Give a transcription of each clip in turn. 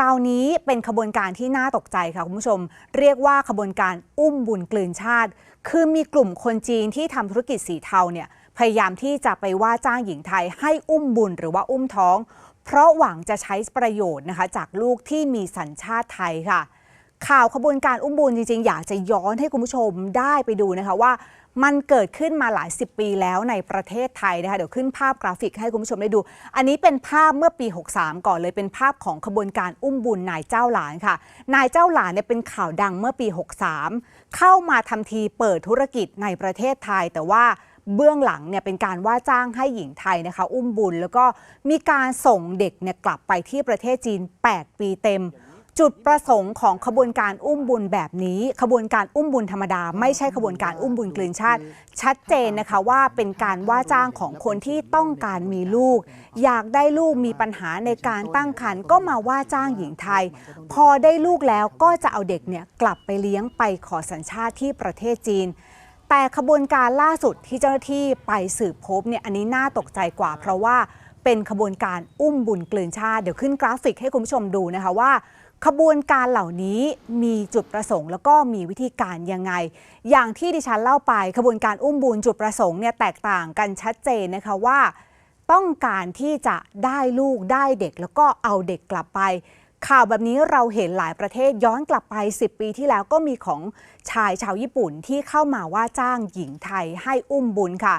ราวนี้เป็นขบวนการที่น่าตกใจค่ะคุณผู้ชม เรียกว่าขบวนการอุ้มบุญกลืนชาติ คือมีกลุ่มคนจีนที่ทำธุรกิจสีเทาเนี่ยพยายามที่จะไปว่าจ้างหญิงไทยให้อุ้มบุญหรือว่าอุ้มท้อง เพราะหวังจะใช้ประโยชน์นะคะจากลูกที่มีสัญชาติไทยค่ะ ข่าวขบวนการอุ้มบุญจริงๆ อยากจะย้อนให้คุณผู้ชมได้ไปดูนะคะว่า มันเกิดขึ้นมาหลายสิบปีแล้วในประเทศไทยนะคะเดี๋ยวขึ้นภาพกราฟิกให้คุณผู้ชมได้ดู อันนี้เป็นภาพเมื่อปี 63 ก่อนเลยเป็นภาพของขบวนการอุ้มบุญนายเจ้าหลานค่ะ นายเจ้าหลานเนี่ยเป็นข่าวดังเมื่อปี 63 เข้ามาทำทีเปิดธุรกิจในประเทศไทย แต่ว่าเบื้องหลังเนี่ยเป็นการว่าจ้างให้หญิงไทยนะคะ อุ้มบุญแล้วก็มีการส่งเด็กเนี่ยกลับไปที่ประเทศจีน 8 ปีเต็ม จุดประสงค์ของขบวนการอุ้มบุญแบบนี้ ขบวนการอุ้มบุญธรรมดา ไม่ใช่ขบวนการอุ้มบุญกลืนชาติ ชัดเจนนะคะว่าเป็นการว่าจ้างของคนที่ต้องการมีลูก อยากได้ลูกมีปัญหาในการตั้งครรภ์ก็มาว่าจ้างหญิงไทย พอได้ลูกแล้วก็จะเอาเด็กเนี่ยกลับไปเลี้ยงไปขอสัญชาติที่ประเทศจีนแต่ขบวนการล่าสุดที่เจ้าหน้าที่ไปสืบพบเนี่ยอันนี้น่าตกใจกว่า เพราะว่าเป็นขบวนการอุ้มบุญกลืนชาติ เดี๋ยวขึ้นกราฟิกให้คุณผู้ชมดูนะคะว่า ขบวนการเหล่านี้มีจุดประสงค์แล้วก็มีวิธีการยังไง อย่างที่ดิฉันเล่าไปขบวนการอุ้มบุญจุดประสงค์เนี่ยแตกต่างกันชัดเจนนะคะว่า ต้องการที่จะได้ลูกได้เด็ก แล้วก็เอาเด็กกลับไป ข่าวแบบนี้เราเห็นหลายประเทศย้อนกลับไป 10 ปีที่แล้วก็มีของชายชาวญี่ปุ่นที่เข้ามาว่าจ้างหญิงไทยให้อุ้มบุญค่ะ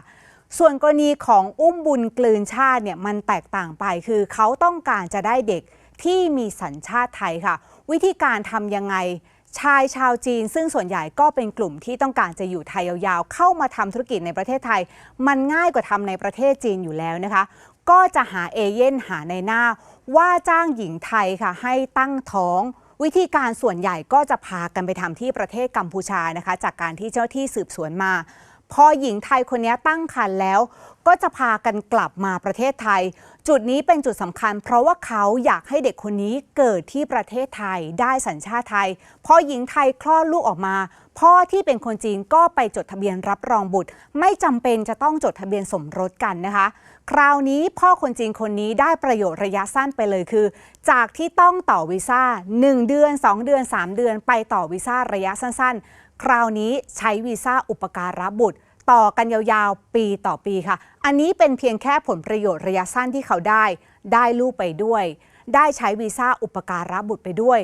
ส่วนกรณีของอุ้มบุญกลืนชาติเนี่ยมันแตกต่างไปคือเขาต้องการจะได้เด็ก ที่มีสัญชาติไทยค่ะ วิธีการทำยังไงชายชาวจีน ซึ่งส่วนใหญ่ก็เป็นกลุ่มที่ต้องการจะอยู่ไทยยาวๆ เข้ามาทำธุรกิจในประเทศไทย มันง่ายกว่าทำในประเทศจีนอยู่แล้วนะคะ ก็จะหาเอเย่นหาในหน้า ว่าจ้างหญิงไทยค่ะ ให้ตั้งท้อง วิธีการส่วนใหญ่ก็จะพากันไปทำที่ประเทศกัมพูชานะคะ จากการที่เจ้าที่สืบสวนมาพอหญิงไทยคนนี้ตั้งครรภ์แล้ว ก็จะพากันกลับมาประเทศไทย จุดนี้เป็นจุดสำคัญ เพราะว่าเขาอยากให้เด็กคนนี้เกิดที่ประเทศไทยได้สัญชาติไทย พอหญิงไทยคลอดลูกออกมา พ่อที่เป็นคนจีนก็ไปจดทะเบียนรับรองบุตร ไม่จำเป็นจะต้องจดทะเบียนสมรสกันนะคะ คราวนี้พ่อคนจีนคนนี้ได้ประโยชน์ระยะสั้นไปเลยคือ จากที่ต้องต่อวีซ่า 1 เดือน 2 เดือน 3 เดือน ไปต่อวีซ่าระยะสั้น ๆ คราวนี้ใช้วีซ่าอุปการะบุตร ต่อกันยาวๆ ปีต่อปีค่ะ อันนี้เป็นเพียงแค่ผลประโยชน์ระยะสั้นที่เขาได้ ได้ลูกไปด้วย ได้ใช้วีซ่าอุปการะบุตรไปด้วย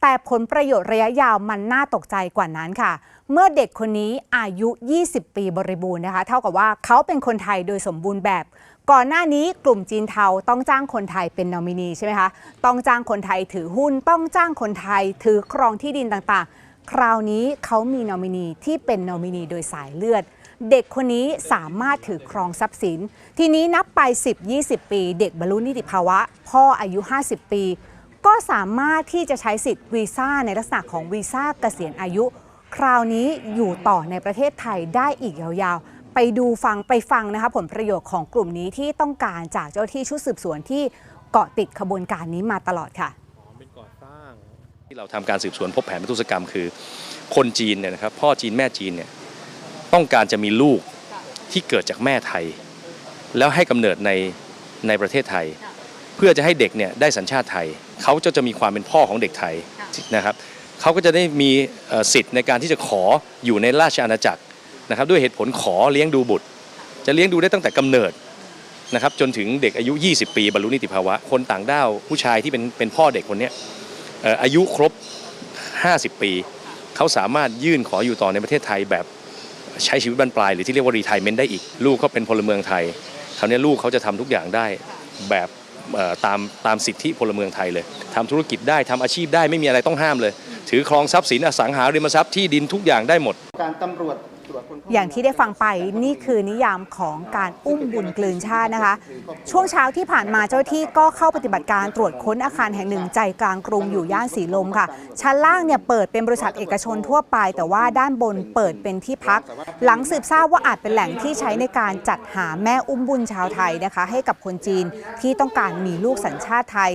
แต่ผลประโยชน์ระยะยาวมันน่าตกใจกว่านั้นค่ะ เมื่อเด็กคนนี้อายุ 20 ปีบริบูรณ์นะคะ เท่ากับว่าเขาเป็นคนไทยโดยสมบูรณ์แบบ ก่อนหน้านี้กลุ่มจีนเทาต้องจ้างคนไทยเป็นนอมินีใช่ไหมคะ ต้องจ้างคนไทยถือหุ้น ต้องจ้างคนไทยถือครองที่ดินต่างๆ คราวนี้เขามีนอมินีที่เป็นนอมินีโดยสายเลือด เด็กคนนี้สามารถถือครองทรัพย์สิน ทีนี้นับไป 10-20 ปี เด็กบรรลุนิติภาวะ พ่ออายุ 50 ปี ก็สามารถที่จะใช้สิทธิ์วีซ่าในลักษณะของวีซ่าเกษียณอายุ คราวนี้อยู่ต่อในประเทศไทยได้อีกยาวๆ ไปดูฟังไปฟังนะคะผลประโยชน์ของกลุ่มนี้ที่ต้องการจากเจ้าที่ชุดสืบสวนที่เกาะติดขบวนการนี้มาตลอดค่ะเป็นก่อสร้างที่เราทำการสืบสวนพบแผนประทุษกรรมคือ คนจีนเนี่ยนะครับพ่อจีนแม่จีนเนี่ย ต้องการจะมีลูกที่เกิดจากแม่ไทย แล้วให้กำเนิดในในประเทศไทย เพื่อจะให้เด็กเนี่ยได้สัญชาติไทย เขาจะจะมีความเป็นพ่อของเด็กไทยนะครับเขาก็จะได้มีสิทธิ์ในการที่จะขออยู่ในราชอาณาจักรนะครับ ด้วยเหตุผลขอเลี้ยงดูบุตร จะเลี้ยงดูได้ตั้งแต่กำเนิดนะครับจนถึงเด็กอายุ 20 ปีบรรลุนิติภาวะ คนต่างด้าวผู้ชายที่เป็นเป็นพ่อเด็กคนนี้ยเอ่ออายุครบ 50 ปี เขาสามารถยื่นขออยู่ต่อในประเทศไทยแบบ ใช้ชีวิตบรรปลายหรือที่เรียกว่ารีไทเมนต์ได้อีก ลูกเขาเป็นพลเมืองไทยคราวนี้ลูกเขาจะทำทุกอย่างได้แบบตามตามสิทธิพลเมืองไทยเลยทำธุรกิจได้ทำอาชีพได้ไม่มีอะไรต้องห้ามเลย ถือครองทรัพย์สินอสังหาริมทรัพย์ที่ดินทุกอย่างได้หมด การตำรวจตรวจ อย่างที่ได้ฟังไปนี่คือนิยามของการอุ้มบุญกลืนชาตินะคะ ช่วงเช้าที่ผ่านมาเจ้าที่ก็เข้าปฏิบัติการตรวจค้นอาคารแห่งหนึ่งใจกลางกรุงอยู่ย่านสีลมค่ะ ชั้นล่างเนี่ยเปิดเป็นบริษัทเอกชนทั่วไป แต่ว่าด้านบนเปิดเป็นที่พัก หลังสืบทราบว่าอาจเป็นแหล่งที่ใช้ในการจัดหาแม่อุ้มบุญชาวไทยนะคะ ให้กับคนจีนที่ต้องการมีลูกสัญชาติไทย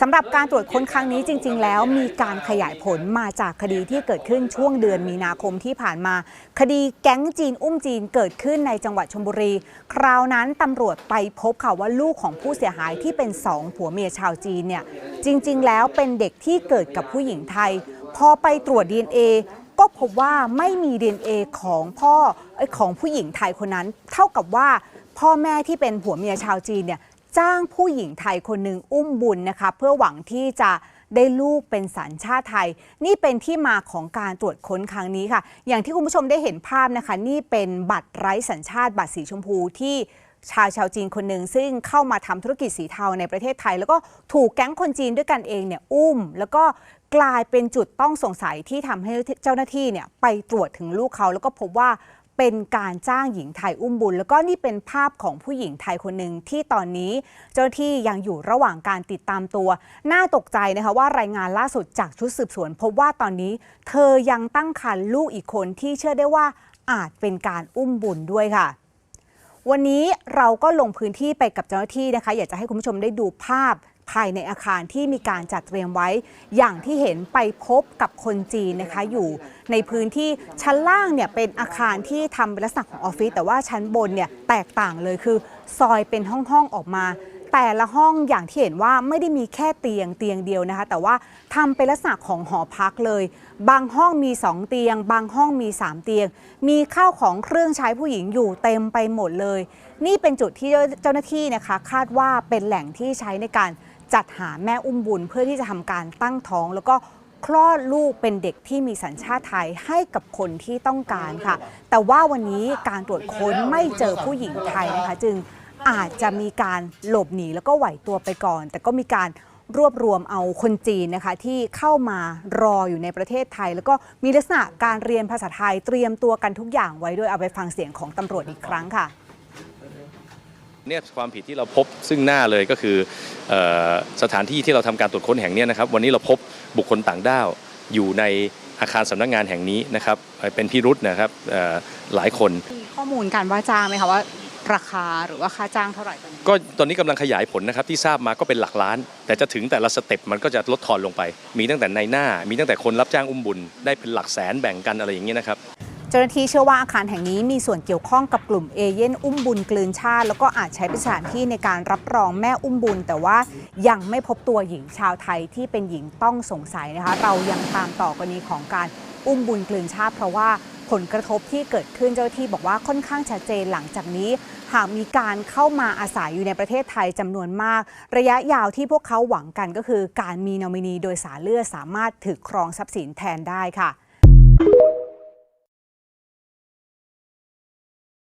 สำหรับการตรวจค้นครั้งนี้จริง ๆ แล้วมีการขยายผลมาจากคดีที่เกิดขึ้นช่วงเดือนมีนาคมที่ผ่านมา คดีแก๊งจีนอุ้มจีนเกิดขึ้นในจังหวัดชลบุรี คราวนั้นตำรวจไปพบค่ะว่าลูกของผู้เสียหายที่เป็นสองผัวเมียชาวจีนเนี่ยจริง ๆ แล้วเป็นเด็กที่เกิดกับผู้หญิงไทย พอไปตรวจ DNA ก็พบว่าไม่มี DNA ของพ่อของผู้หญิงไทยคนนั้น เท่ากับว่าพ่อแม่ที่เป็นผัวเมียชาวจีนเนี่ย จ้างผู้หญิงไทยคนหนึ่งอุ้มบุญนะคะเพื่อหวังที่จะได้ลูกเป็นสัญชาติไทย นี่เป็นที่มาของการตรวจค้นครั้งนี้ค่ะ อย่างที่คุณผู้ชมได้เห็นภาพนะคะ นี่เป็นบัตรไร้สัญชาติบัตรสีชมพูที่ชายชาวจีนคนหนึ่งซึ่งเข้ามาทำธุรกิจสีเทาในประเทศไทย แล้วก็ถูกแก๊งคนจีนด้วยกันเองเนี่ยอุ้ม แล้วก็กลายเป็นจุดต้องสงสัยที่ทำให้เจ้าหน้าที่เนี่ยไปตรวจถึงลูกเขาแล้วก็พบว่า เป็นการจ้างหญิงไทยอุ้มบุญ แล้วก็นี่เป็นภาพของผู้หญิงไทยคนหนึ่งที่ตอนนี้เจ้าหน้าที่ยังอยู่ระหว่างการติดตามตัว น่าตกใจนะคะว่ารายงานล่าสุดจากชุดสืบสวน พบว่าตอนนี้เธอยังตั้งครรภ์ลูกอีกคนที่เชื่อได้ว่าอาจเป็นการอุ้มบุญด้วยค่ะ วันนี้เราก็ลงพื้นที่ไปกับเจ้าหน้าที่นะคะ อยากจะให้คุณผู้ชมได้ดูภาพ ภายในอาคารที่มีการจัดเตรียมไว้ อย่างที่เห็นไปพบกับคนจีนนะคะอยู่ในพื้นที่ชั้นล่างเนี่ยเป็นอาคารที่ทำเป็นลักษณะของออฟฟิศแต่ว่าชั้นบนเนี่ยแตกต่างเลยคือ ซอยเป็นห้องๆออกมาแต่ละห้องอย่างที่เห็นว่าไม่ได้มีแค่เตียงเตียงเดียวนะคะ แต่ว่าทำเป็นลักษณะของหอพักเลย บางห้องมี 2 เตียง บางห้องมี 3 เตียง มีข้าวของเครื่องใช้ผู้หญิงอยู่เต็มไปหมดเลย นี่เป็นจุดที่เจ้าหน้าที่นะคะ คาดว่าเป็นแหล่งที่ใช้ในการ จัดหาแม่อุ้มบุญเพื่อที่จะทำการตั้งท้อง แล้วก็คลอดลูกเป็นเด็กที่มีสัญชาติไทยให้กับคนที่ต้องการค่ะ แต่ว่าวันนี้การตรวจค้นไม่เจอผู้หญิงไทยนะคะ จึงอาจจะมีการหลบหนีแล้วก็ไหวตัวไปก่อน แต่ก็มีการรวบรวมเอาคนจีนนะคะที่เข้ามารออยู่ในประเทศไทย แล้วก็มีลักษณะการเรียนภาษาไทยเตรียมตัวกันทุกอย่างไว้ด้วยเอาไปฟังเสียงของตำรวจอีกครั้งค่ะ เนี่ยความผิดที่เราพบซึ่งหน้าเลยก็คือเออสถานที่ที่เราทำการตรวจค้นแห่งเนี้นะครับ วันนี้เราพบบุคคลต่างด้าวอยู่ในอาคารสำนักงานแห่งนี้นะครับเอ่อเป็นพิรุษนะครับเอ่อหลายคนมีข้อมูลการว่าจ้างไหมคะว่าราคาหรือว่าค่าจ้างเท่าไหร่ตอนนี้ก็ตอนนี้กำลังขยายผลนะครับที่ทราบมาก็เป็นหลักล้าน แต่จะถึงแต่ละสเต็ปมันก็จะลดทอนลงไป มีตั้งแต่ในหน้า มีตั้งแต่คนรับจ้างอุ้มบุญได้เป็นหลักแสนแบ่งกันอะไรอย่างเงี้ยนะครับ เจ้าหน้าที่เชื่อว่าอาคารแห่งนี้มีส่วนเกี่ยวข้องกับกลุ่มเอเย่นอุ้มบุญกลืนชาติ แล้วก็อาจใช้เป็นสถานที่ในการรับรองแม่อุ้มบุญ แต่ว่ายังไม่พบตัวหญิงชาวไทยที่เป็นหญิงต้องสงสัยนะคะ เรายังตามต่อกรณีของการอุ้มบุญกลืนชาติ เพราะว่าผลกระทบที่เกิดขึ้นเจ้าหน้าที่บอกว่าค่อนข้างชัดเจนหลังจากนี้ หากมีการเข้ามาอาศัยอยู่ในประเทศไทยจำนวนมาก ระยะยาวที่พวกเขาหวังกันก็คือ การมีนอมินีโดยสารเลือดสามารถถือครองทรัพย์สินแทนได้ค่ะ